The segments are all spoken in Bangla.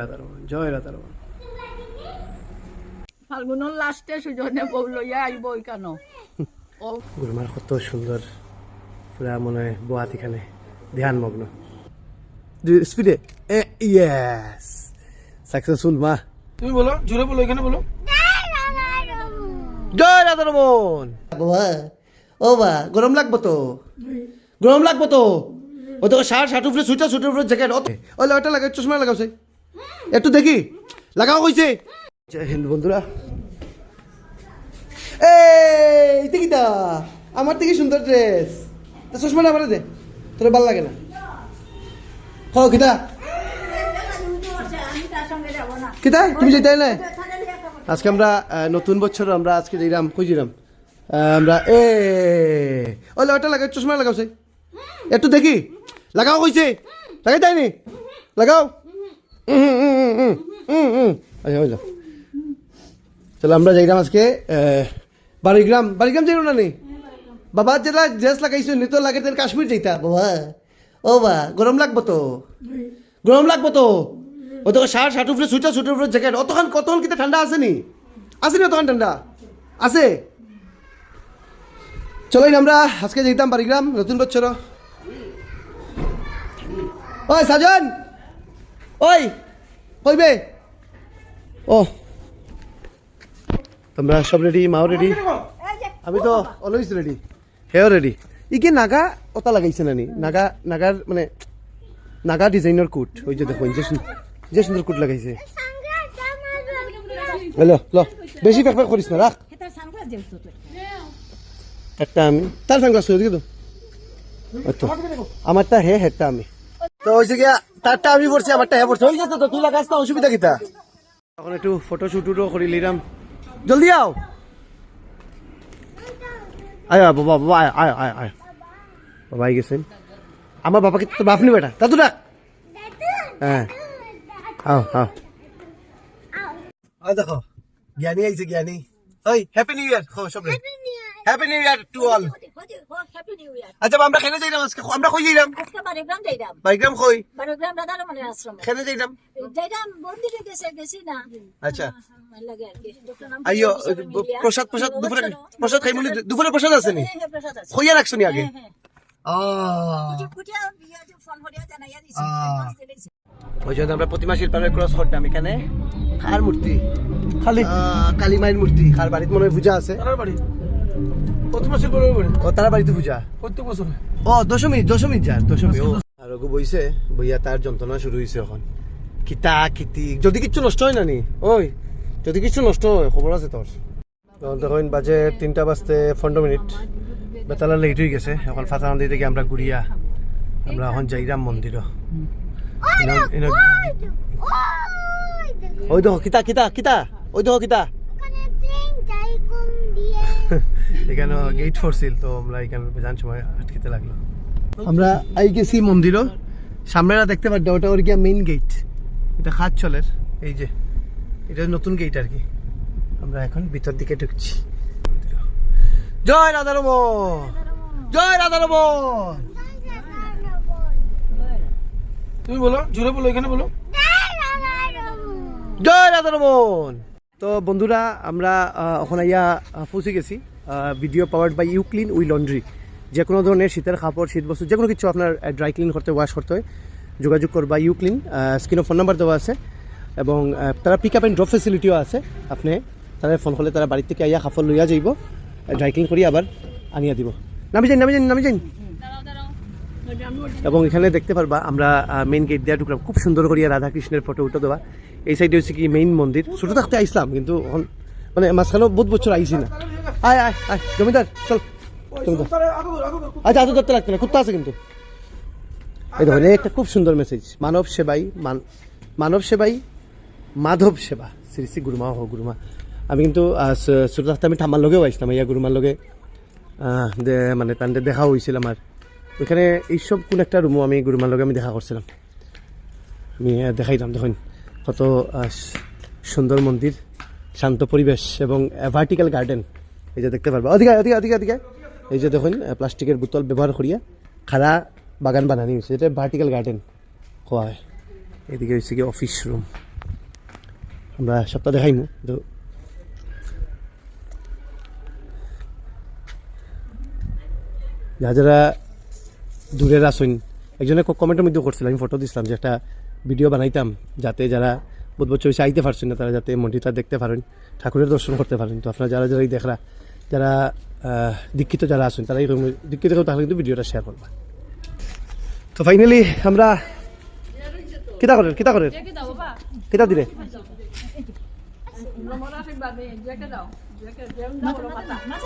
রাধারমন জয় রাধারমন ফাল্গুনের লাস্টে সুজনে বউ লইয়া আইব কেন ও গুরুমার কত সুন্দর পুরা মনে হয় বোয়াত এখানে ধ্যানমগ্ন। স্পিডে। ইয়েস সাকসেসফুল মা। তুমি বলো জোরে বলো এখানে বলো। জয় রাধারমন ও বা গরম লাগবো তো? গরম লাগবো তো? ও তো শার্ট শার্ট উপরে সুইটার সুইটার উপরে জ্যাকেট ওই ওটা লাগাই চশমা লাগাওছে একটু দেখি। লাগাও কইছে। হিন্দ বন্ধুরা। এই আমার থেকে সুন্দর ড্রেস তা চশমাটা আমার দে তোর ভালো লাগে না। হ কিতা? কিতা? তুমি যেতে না আজকে আমরা নতুন বছর আমরা আজকে যাইলাম কই যাইলাম আমরা এ ওই ওটা লাগাই চশমা লাগাওছে একটু দেখি। লাগাও কইছে। লাগাই তাই নি লাগাও। আচ্ছা বুঝলাম চলো আমরা যাইলাম আজকে আহ, বাড়িগ্রাম। বাড়িগ্রাম যাইল না নি? বাবা যেটা ড্রেস লাগাইছো নি তো লাগে কাশ্মীর যাইতা। বাবা ও বা গরম লাগবো তো। গরম লাগবো তো। ও তো শার্ট শার্ট উপরে সুইটার সুইটার উপরে জ্যাকেট অতক্ষণ কতক্ষণ কিন্তু ঠান্ডা আছে নি? আছে নি অতক্ষণ ঠান্ডা? আছে? চলোই আমরা আজকে যেতাম বাড়িগ্রাম নতুন বছর ওই সাজন! ওই কইবে? ও। তোমরা সব রেডি মাও রেডি আমি তো অলওয়েজ রেডি হেও রেডি ই কি নাগা ওটা লাগাইছে নানি? নাগা নাগার মানে নাগা ডিজাইনের কুট ওই যে দেখো যে সুন্দর যে সুন্দর কুট লাগাইছে। হ্যালো ল বেশি প্যাক করিস না রাখ। একটা আমি তার সানগ্লাস হয়ে দিকে তো। আমারটা হে হেডটা আমি। তো হয়েছে গিয়া তারটা আমি পড়ছি আমারটা হে পড়ছে। হয়ে গেছে তো তুই লাগাস না অসুবিধা কিতা? এখন একটু ফটো শুটও করি লিলাম জলদি আও। আয় আয় বাবা বাবা আয় আয় আয় আয়। বাবা আই গেছেন। আমার বাবাকে তো বাপ নি বেটা। দাদু ডাক। হ্যাঁ। আও আও। আ দেখো। জ্ঞানী আইছে জ্ঞানী। ওই হ্যাপি নিউ ইয়ার খো সব happy new year to all আচ্ছা আমরা খেলে যাইলাম আজকে। আমরা কই যাইলাম যাইলাম কই? বাড়িগ্রাম দাদার মানে আশ্রম খেলে যাইলাম যাইলাম মন্দিরে গেছে গেছি না। আচ্ছা। ভালো লাগে আর কি। ডক্টর নাম আইও প্রসাদ প্রসাদ দুপুরে প্রসাদ খাই মুলি দুপুরে প্রসাদ আছে নি? হ্যাঁ, প্রসাদ আছে। কইয়া রাখছো নি আগে? হ্যাঁ, হ্যাঁ। ওই জন্য আমরা প্রতিমা শিল্পানের ক্রস করতাম এখানে। খার মূর্তি। খালি। কালী মায়ের মূর্তি খার বাড়িতে মনে হয় পূজা আছে। বাড়ি? কত মাসের পরে বাড়ি ও তারা বাড়িতে পূজা? প্রত্যেক বছর ও দশমী দশমী যার দশমী ও। আর ওগো বইছে বইয়া তার যন্ত্রণা শুরু হয়েছে এখন। কিতা কিতি যদি কিচ্ছু নষ্ট হয় না নি? ওই যদি কিছু নষ্ট হয় খবর আছে তোর তখন তখন বাজে তিনটা বাজতে পনেরো মিনিট। বেতালা লেট হয়ে গেছে এখন ফাতানন্দি থেকে আমরা ঘুরিয়া আমরা এখন যাইরাম মন্দির ওই দেখো কিতা কিতা কিতা ওই দেখো কিতা। এখানে গেট ফোরছিল তো আমরা এখানে বেজান সময় আটকিতে লাগল। আমরা আই গেছি মন্দিরও সামনেরা দেখতে পাচ্ছি ওটা ওর গিয়া মেইন গেট এটা খাত চলের এই যে এটা নতুন গেট আর কি। আমরা এখন ভিতর দিকে ঢুকছি। জয় রাধা রাধারমন জয় রাধারমন তুমি বলো জোরে বলো এখানে বলো। জয় রাধারমন তো বন্ধুরা, আমরা ওখানে ইয়া পৌঁছে গেছি। Video powered by U Clean We Laundry যে কোনো ধরনের শীতের কাপড়, শীত বস্তু যে কোনো কিছু আপনার ড্রাই ক্লিন করতে ওয়াশ করতে হয়, যোগাযোগ করবা ইউ ক্লিন স্ক্রিনে ফোন নাম্বার দেওয়া আছে। এবং তারা পিক আপ অ্যান্ড ড্রপ ফেসিলিটিও আছে। আপনি তারা ফোন করলে তারা বাড়ি থেকে আইয়া কাপড় লইয়া যাইব ড্রাই ক্লিন করি আবার আনিয়া দিব। নামি যাই নামি যাই নামি যাই এবং এখানে দেখতে পারবা আমরা মেইন গেট দিয়ে ঢুকলাম। খুব সুন্দর করিয়া রাধা কৃষ্ণের ফটো উঠে দেওয়া। এই সাইডে হচ্ছে কি মেইন মন্দির। ছোটো থাকতে আইসলাম কিন্তু মানে মাঝখানেও বহুত বছর আইসি না। আয় আয় আয় জমিদার চল। জমিদার আচ্ছা আজ ধরতে লাগতে না কুত্তা আছে কিন্তু। এই দেখুন একটা খুব সুন্দর মেসেজ মানব সেবাই মান- মানব সেবাই মাধব সেবা। শ্রী শ্রী গুরুমা হো গুরুমা। আমি কিন্তু আহ, ছ- থাকতে আমি ঠাম্মার লগেও আইসলাম ইয়া গুরুমার লগে। মানে তাদের দেখা হয়েছিল আমার। ওইখানে এইসব কোন একটা রুমও আমি গুরুমার লগে আমি দেখা করছিলাম। আমি দেখাইলাম দেখুন, কত সুন্দর মন্দির, শান্ত পরিবেশ এবং ভার্টিক্যাল গার্ডেন এই যে দেখতে পারবা। অধিকার অধিকার অধিকার অধিকার এই যে দেখুন প্লাস্টিকের বোতল ব্যবহার করিয়া খাড়া বাগান বানানি হয়েছে। এটা ভার্টিক্যাল গার্ডেন কোয়া হয়। এদিকে হচ্ছে কি অফিস রুম আমরা সপ্তাহ দেখাইমু তো যারা যারা দূরের আসুন একজনে কমেন্টের মধ্যে করছিল আমি ফটো দিছিলাম যে একটা ভিডিও বানাইতাম যাতে যারা বহুত বছর হয়েছে আইতে পারছেন না তারা যাতে মন্দিরটা দেখতে পারেন ঠাকুরের দর্শন করতে পারেন। তো আপনারা যারা যারা এই দেখরা যারা দীক্ষিত যারা আছেন তারা এরকম দীক্ষিত তাহলে কিন্তু ভিডিওটা শেয়ার করবা। তো ফাইনালি আমরা কিতা করেন কিতা করেন? কিতা দিলে?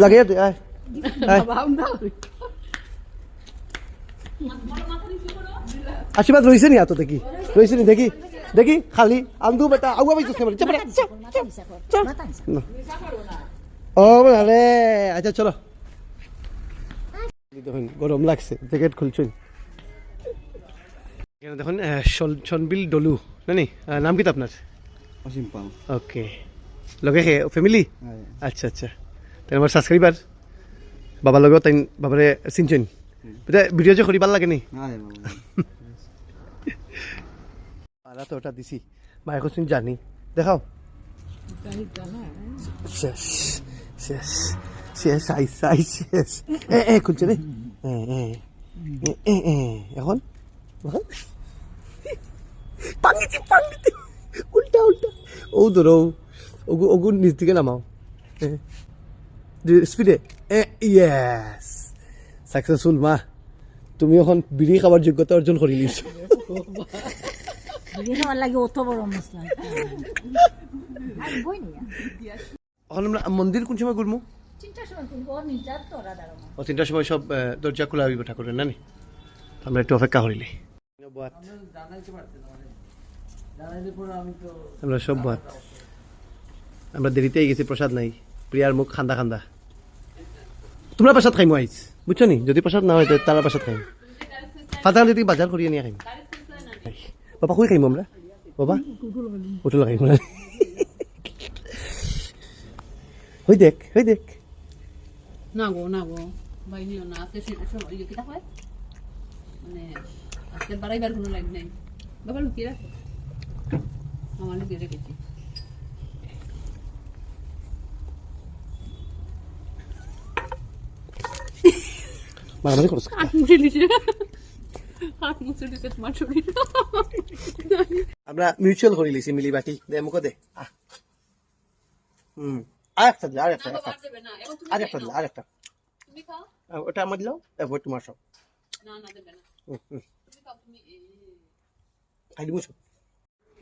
লাগিয়ে দে আয় আয়। দাও আশীর্বাদ রয়েছে নি এত দেখি। রয়েছে নি দেখি। দেখি খালি। আন্দু বেটা আগুয়া পাইছিস কেমন চাপড়া ও আরে আচ্ছা চলো। দেখুন গরম লাগছে। জ্যাকেট খুলছুন এখানে দেখুন সনবিল ডলু। নানি নাম কি আপনার অসীম পাল। ওকে লগে খে ফ্যামিলি আচ্ছা আচ্ছা। তাই আমার সাবস্ক্রাইবার বাবার লগেও তাই বাবারে চিনছেন ভিডিও যে করিবার লাগে নি? পালা তো ওটা দিছি। মায়ের কোশ্চিন জানি। দেখাও। শেষ শেষ শেষ আই সাই শেষ এ এ খুলছে রে এখন? পাঙ্গিতি পাঙ্গিতি উল্টা উল্টা। ও ধরো ওগু ওগু নিচ দিকে নামাও। স্পিডে। ইয়েস সাকসেসফুল মা তুমি এখন বিড়ি খাবার যোগ্যতা অর্জন করে নিয়েছো। এখন আমরা মন্দির কোন সময় ঘুরবো ও তিনটার সময় সব দরজা খোলা হইব ঠাকুরের নানি? আমরা একটু অপেক্ষা করিলি। আমরা সব বাদ। আমরা দেরিতেই গেছি প্রসাদ নাই। প্রিয়ার মুখ খান্দা খান্দা। তোমরা প্রসাদ খাইমু আইস বুঝছ নি? যদি প্রসাদ না হয় তারা প্রসাদ খাইম ফাতার যদি বাজার করিয়ে নিয়ে খাইম বাবা কই খাইমু আমরা বাবা উঠো লাগাইম হই দেখ হই দেখ। না গো না গো। বাইনি না আজকে সময় ইয়ে কিটা হয়? মানে আজকে বাড়াইবার কোনো লাইন নাই। বাবা, লুকিয়ে রাখো আমার লুকিয়ে রেখেছি মারামারি করছ আমরা মিউচুয়াল করে লিছি মিলি বাটি। দে, মুখ দে। হুম। আর একটা আর একটা আর একটা আর একটা ওটা আমার দিলাও এবার তোমার সব।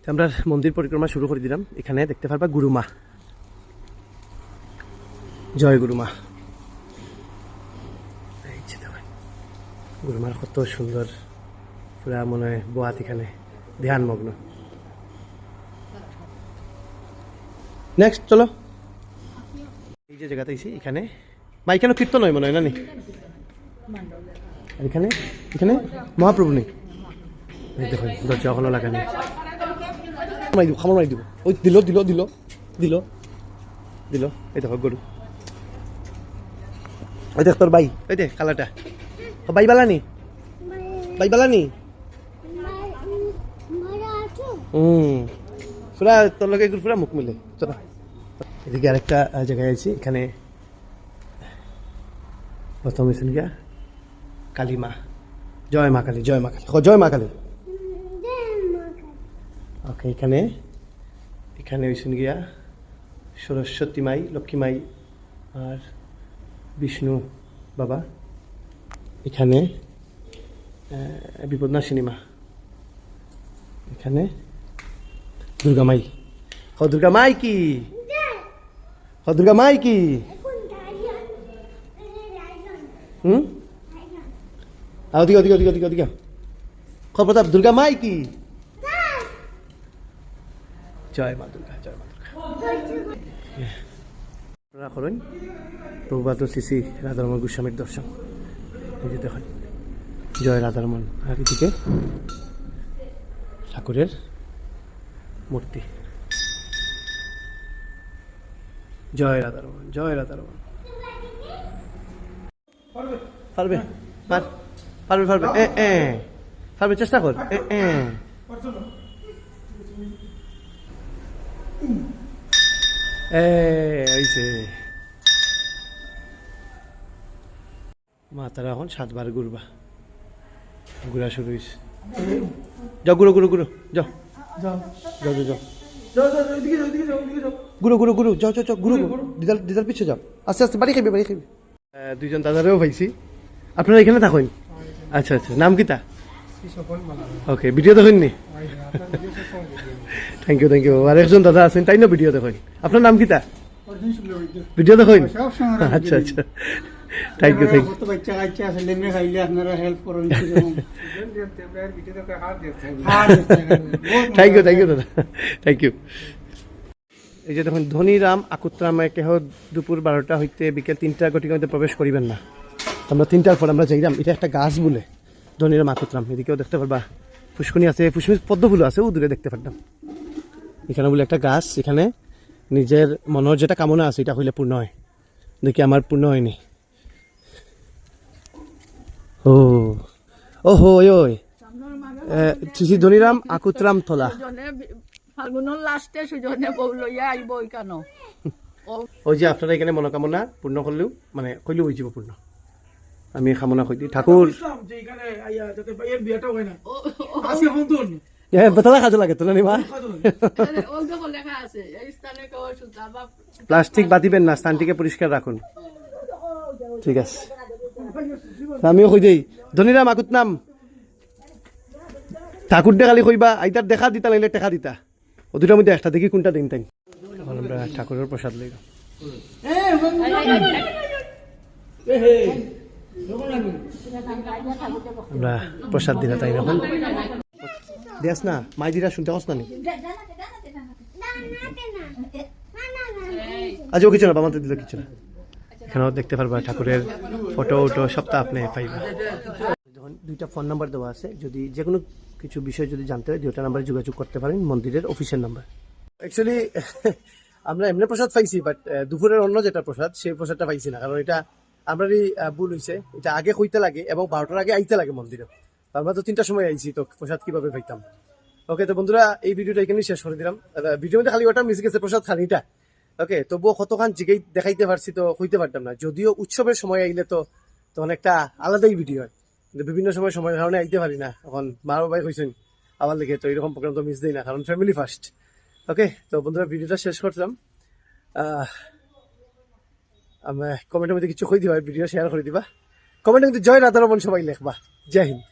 আমরা মন্দির পরিক্রমা শুরু করে দিলাম। এখানে দেখতে পারবা গুরুমা। জয় গুরুমা এই যে দেখুন, গুরুমার কত সুন্দর, পুরা মনে হয় বোয়াত এখানে ধ্যান মগ্ন নেক্সট চলো। এই যে জায়গাতে এসে এখানে। মা এখানে কীর্তন হয় মনে হয়, না নি? এখানে? এখানে? মহাপ্রভু নেই? দেখুন, দরজা এখনও লাগানি মাই দিব, খামর মাই দিব। ওই দিল দিল দিল দিল দিল। এই দেখো, গরু। ওই দেখ তোর বাই ওই দেখ, কালাটা। ও বাই বালানি? বাই বালানি? হুম। পুরা তোর এগুলো পুরা মুখ মিলে। চলো। এদিকে আরেকটা জায়গায় আছি এখানে প্রথম হয়েছেন গিয়া কালী মা। জয় মা কালী জয় মা কালী। জয় মা কালী? ওকে এখানে। এখানে হয়েছেন গিয়া সরস্বতী মাই লক্ষ্মী মাই আর বিষ্ণু বাবা। এখানে আহ, বিপদনাশিনী মা এখানে দুর্গা মাই। হ দুর্গা মাই কি? হ দুর্গা মাই কি? হুম? ওদিকে ওদিকে ওদিকে ওদিকে ওদিকে। খবর প্রতাপ দুর্গা মাই কি? জয় মা দুর্গা জয় মা দুর্গা। আপনারা করেন প্রভুপাত শ্রী রাধারমন গোস্বামীর দর্শন। এই যে দেখেন জয় রাধারমন। আর এদিকে ঠাকুরের মূর্তি। জয় রাধারমন জয় রাধারমন। পারবে? পার পারবে পারবে। এ এ। পারবে চেষ্টা কর। এ এ। এ মা তারা এখন সাতবার ঘুরবা। ঘুরা শুরু হয়েছে যাও ঘুরো ঘুরো ঘুরো। যাও। যাও। যাও যাও গুরু গুরু গুরু যাও যাও গুরু দিদার দিদার পিছিয়ে যাও। আস্তে আস্তে বাড়ি খাবি বাড়ি খাবি দুইজন দাদারেও পাইছি। আপনারা এখানে থাকেন? আচ্ছা আচ্ছা। নাম কি তা? ওকে ভিডিও দেখেন নি? থ্যাংক ইউ থ্যাংক ইউ আর একজন দাদা আছেন তাই না ভিডিও দেখেন? আপনার নাম কি তা? ভিডিও দেখেন? আচ্ছা আচ্ছা। থ্যাংক ইউ থ্যাংক ইউ কত বাচ্চা কাচ্চা আছে লেমনে খাইলে আপনারা হেল্প করুন থ্যাংক ইউ থ্যাংক ইউ দাদা থ্যাংক ইউ এই যে দেখুন ধনীরাম আকুত্রামে কেহ দুপুর বারোটা হইতে বিকেল তিনটা গতিকে মধ্যে প্রবেশ করিবেন না। আমরা তিনটার পর আমরা যাইলাম এটা একটা গাছ বলে ধনীরাম আকুত্রাম। এদিকেও দেখতে পারবা পুষ্কনি আছে পুষ্কনি পদ্ম ফুল আছে ও দূরে দেখতে পারতাম। এখানে বলে একটা গাছ এখানে নিজের মনের যেটা কামনা আছে এটা হইলে পূর্ণ হয়। দেখি আমার পূর্ণ হয়নি। ও। ও হো ওই। ধনিরাম আকুতরাম থলা। ফাল্গুনের লাস্টে সুজনে বউ লইয়া আইব কেন ওই যে আপনারা এখানে মনোকামনা পূর্ণ করলেও মানে কইলেও হয়ে যাব পূর্ণ আমি কামনা করি ঠাকুর প্লাস্টিক বাঁধিবেন না স্থানটিকে পরিষ্কার রাখুন ঠিক আছে। আমিও কই দেই। ধনীরাম আকুত নাম। ঠাকুর দে খালি কইবা আইতার দেখা দিতা লাগলে টেকা দিতা। ও দুটার মধ্যে একটা দেখি কোনটা দিন তাই আমরা ঠাকুরের প্রসাদ লইব আমরা প্রসাদ দিলা তাই এখন দেখ না মাই দিরা শুনতে কস না নি? আজ ও কিছু না বামাতে দিল কিছু না। এখানেও দেখতে পারবা ঠাকুরের ফটো উটো সবটা আপনি পাইবা। যখন দুইটা ফোন নাম্বার দেওয়া আছে যদি যে কোনো কিছু বিষয় যদি জানতে হয় দুইটা নাম্বারে যোগাযোগ করতে পারেন মন্দিরের অফিসের নাম্বার অ্যাকচুয়ালি আমরা এমনি প্রসাদ পাইছি বাট দুপুরের অন্য যেটা প্রসাদ সেই প্রসাদটা পাইছি না কারণ এটা আমারই আহ, ভুল হয়েছে এটা আগে হইতে লাগে এবং বারোটার আগে আইতে লাগে মন্দিরে। আমরা তো তিনটার সময় আইছি তো প্রসাদ কীভাবে পাইতাম? ওকে তো বন্ধুরা এই ভিডিওটা এখানেই শেষ করে দিলাম। ভিডিও মধ্যে খালি ওটা মিস গেছে প্রসাদ খানিটা ওকে তবুও কতখান জিগাই দেখাইতে পারছি তো হইতে পারতাম না। যদিও উৎসবের সময় আইলে তো তখন একটা আলাদাই ভিডিও হয়। কিন্তু বিভিন্ন সময় সময়ের কারণে আইতে পারি না। এখন মা বাবাই কইছেন, আমার লিখে তো এরকম প্রোগ্রাম তো মিস দিই না, কারণ ফ্যামিলি ফার্স্ট ওকে তো বন্ধুরা ভিডিওটা শেষ করতাম। আমরা কমেন্টের মধ্যে কিছু কই দিবা ভিডিও শেয়ার করে দিবা। কমেন্টে কিন্তু জয় রাধারমন সবাই লেখবা। জয় হিন্দ।